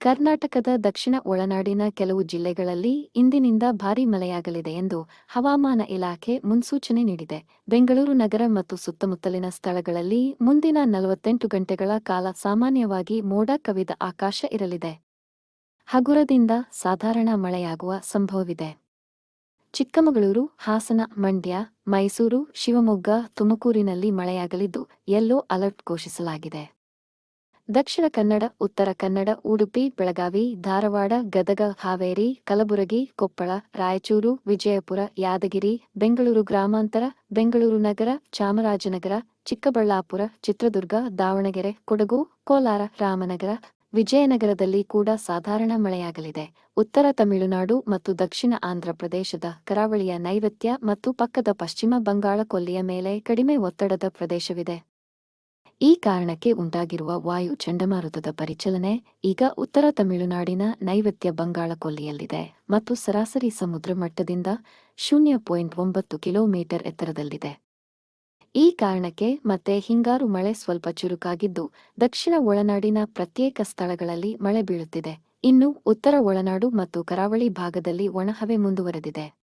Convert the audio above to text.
ಕರ್ನಾಟಕದ ದಕ್ಷಿಣ ಒಳನಾಡಿನ ಕೆಲವು ಜಿಲ್ಲೆಗಳಲ್ಲಿ ಇಂದಿನಿಂದ ಭಾರೀ ಮಳೆಯಾಗಲಿದೆ ಎಂದು ಹವಾಮಾನ ಇಲಾಖೆ ಮುನ್ಸೂಚನೆ ನೀಡಿದೆ. ಬೆಂಗಳೂರು ನಗರ ಮತ್ತು ಸುತ್ತಮುತ್ತಲಿನ ಸ್ಥಳಗಳಲ್ಲಿ ಮುಂದಿನ ನಲವತ್ತೆಂಟು ಗಂಟೆಗಳ ಕಾಲ ಸಾಮಾನ್ಯವಾಗಿ ಮೋಡ ಕವಿದ ಆಕಾಶ ಇರಲಿದೆ. ಹಗುರದಿಂದ ಸಾಧಾರಣ ಮಳೆಯಾಗುವ ಸಂಭವವಿದೆ. ಚಿಕ್ಕಮಗಳೂರು, ಹಾಸನ, ಮಂಡ್ಯ, ಮೈಸೂರು, ಶಿವಮೊಗ್ಗ, ತುಮಕೂರಿನಲ್ಲಿ ಮಳೆಯಾಗಲಿದ್ದು, ಯೆಲ್ಲೋ ಅಲರ್ಟ್ ಘೋಷಿಸಲಾಗಿದೆ. ದಕ್ಷಿಣ ಕನ್ನಡ, ಉತ್ತರ ಕನ್ನಡ, ಉಡುಪಿ, ಬೆಳಗಾವಿ, ಧಾರವಾಡ, ಗದಗ, ಹಾವೇರಿ, ಕಲಬುರಗಿ, ಕೊಪ್ಪಳ, ರಾಯಚೂರು, ವಿಜಯಪುರ, ಯಾದಗಿರಿ, ಬೆಂಗಳೂರು ಗ್ರಾಮಾಂತರ, ಬೆಂಗಳೂರು ನಗರ, ಚಾಮರಾಜನಗರ, ಚಿಕ್ಕಬಳ್ಳಾಪುರ, ಚಿತ್ರದುರ್ಗ, ದಾವಣಗೆರೆ, ಕೊಡಗು, ಕೋಲಾರ, ರಾಮನಗರ. ವಿಜಯನಗರದಲ್ಲಿ ಕೂಡ ಸಾಧಾರಣ ಮಳೆಯಾಗಲಿದೆ. ಉತ್ತರ ತಮಿಳುನಾಡು ಮತ್ತು ದಕ್ಷಿಣ ಆಂಧ್ರ ಪ್ರದೇಶದ ಕರಾವಳಿಯ ನೈಋತ್ಯ ಮತ್ತು ಪಕ್ಕದ ಪಶ್ಚಿಮ ಬಂಗಾಳ ಕೊಲ್ಲಿಯ ಮೇಲೆ ಕಡಿಮೆ ಒತ್ತಡದ ಪ್ರದೇಶವಿದೆ. ಈ ಕಾರಣಕ್ಕೆ ಉಂಟಾಗಿರುವ ವಾಯು ಚಂಡಮಾರುತದ ಪರಿಚಲನೆ ಈಗ ಉತ್ತರ ತಮಿಳುನಾಡಿನ ನೈವತ್ಯ ಬಂಗಾಳ ಕೊಲ್ಲಿಯಲ್ಲಿದೆ ಮತ್ತು ಸರಾಸರಿ ಸಮುದ್ರ ಮಟ್ಟದಿಂದ ಶೂನ್ಯ ಪಾಯಿಂಟ್ ಒಂಬತ್ತು ಕಿಲೋಮೀಟರ್ ಎತ್ತರದಲ್ಲಿದೆ. ಈ ಕಾರಣಕ್ಕೆ ಮತ್ತೆ ಹಿಂಗಾರು ಮಳೆ ಸ್ವಲ್ಪ ಚುರುಕಾಗಿದ್ದು, ದಕ್ಷಿಣ ಒಳನಾಡಿನ ಪ್ರತ್ಯೇಕ ಸ್ಥಳಗಳಲ್ಲಿ ಮಳೆ ಬೀಳುತ್ತಿದೆ. ಇನ್ನು ಉತ್ತರ ಒಳನಾಡು ಮತ್ತು ಕರಾವಳಿ ಭಾಗದಲ್ಲಿ ಒಣಹವೆ ಮುಂದುವರೆದಿದೆ.